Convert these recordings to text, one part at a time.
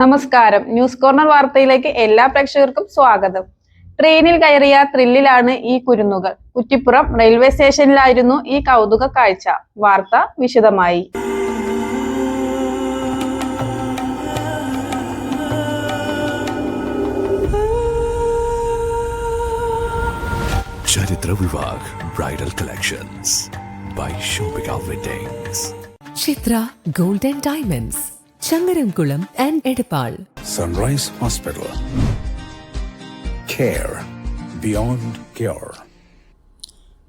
നമസ്കാരം. News corner വാർത്തയിലേക്ക് എല്ലാ പ്രേക്ഷകർക്കും സ്വാഗതം. ട്രെയിനിൽ കയറിയ ത്രില്ലിലാണ് ഈ കുരുന്നുകൾ. കുറ്റിപ്പുറം റെയിൽവേ സ്റ്റേഷനിലായിരുന്നു ഈ കൗതുക കാഴ്ച. വാർത്ത വിശദമായി. Charitra Vivah bridal collections. By Shopika weddings Chitra golden diamonds. Changaramkulam and Edappal. Sunrise hospital care beyond care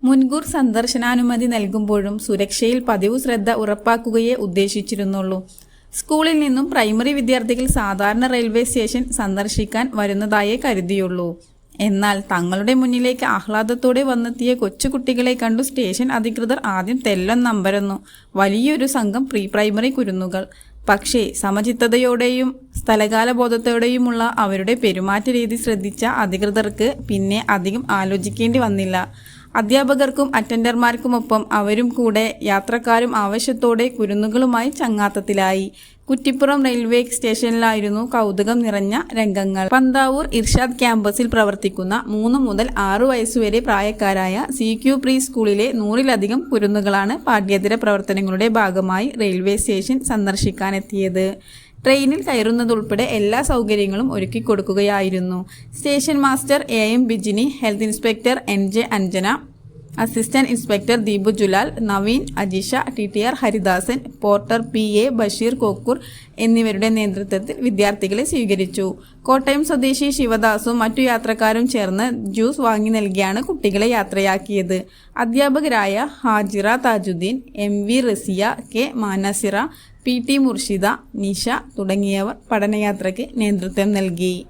മുൻകൂർ സന്ദർശനാനുമതി നൽകുമ്പോഴും സുരക്ഷയിൽ പതിവ് ശ്രദ്ധ ഉറപ്പാക്കുകയേ ഉദ്ദേശിച്ചിരുന്നുള്ളൂ. സ്കൂളിൽ നിന്നും പ്രൈമറി വിദ്യാർത്ഥികൾ സാധാരണ റെയിൽവേ സ്റ്റേഷൻ സന്ദർശിക്കാൻ വരുന്നതായേ കരുതിയുള്ളൂ. എന്നാൽ തങ്ങളുടെ മുന്നിലേക്ക് ആഹ്ലാദത്തോടെ വന്നെത്തിയ കൊച്ചുകുട്ടികളെ കണ്ടു സ്റ്റേഷൻ അധികൃതർ ആദ്യം തെല്ലം നമ്പരന്നു. വലിയൊരു സംഘം പ്രീ പ്രൈമറി കുരുന്നുകൾ. പക്ഷേ സമചിത്തതയോടെയും സ്ഥലകാലബോധത്തോടെയുമുള്ള അവരുടെ പെരുമാറ്റ രീതി ശ്രദ്ധിച്ച അധികൃതർക്ക് പിന്നെ അധികം ആലോചിക്കേണ്ടി വന്നില്ല. അധ്യാപകർക്കും അറ്റൻഡർമാർക്കുമൊപ്പം അവരും കൂടെ യാത്രക്കാരും ആവശ്യത്തോടെ കുരുന്നുകളുമായി ചങ്ങാത്തത്തിലായി. കുറ്റിപ്പുറം റെയിൽവേ സ്റ്റേഷനിലായിരുന്നു കൗതുകം നിറഞ്ഞ രംഗങ്ങൾ. പന്താവൂർ ഇർഷാദ് ക്യാമ്പസിൽ പ്രവർത്തിക്കുന്ന മൂന്ന് മുതൽ ആറു വയസ്സുവരെ പ്രായക്കാരായ സി ക്യു പ്രീ സ്കൂളിലെ നൂറിലധികം കുരുന്നുകളാണ് പാഠ്യേതര പ്രവർത്തനങ്ങളുടെ ഭാഗമായി റെയിൽവേ സ്റ്റേഷൻ സന്ദർശിക്കാനെത്തിയത്. ട്രെയിനിൽ കയറുന്നതുൾപ്പെടെ എല്ലാ സൗകര്യങ്ങളും ഒരുക്കി കൊടുക്കുകയായിരുന്നു. Station master A M Bijini health inspector N J Anjana assistant inspector Deepu Julal Naveen Ajisha T T R Haridasan porter P A Basheer Kokkur എന്നിവരുടെ നേതൃത്വത്തിൽ വിദ്യാർത്ഥികളെ സ്വീകരിച്ചു. കോട്ടയം സ്വദേശി ശിവദാസും മറ്റു യാത്രക്കാരും ചേർന്ന് ജ്യൂസ് വാങ്ങി നൽകിയാണ് കുട്ടികളെ യാത്രയാക്കിയത്. അധ്യാപകരായ Hajira Thajuddeen M V Raziya K Manasira P T Murshida Nisha തുടങ്ങിയവർ പഠനയാത്രയ്ക്ക് നേതൃത്വം നൽകി.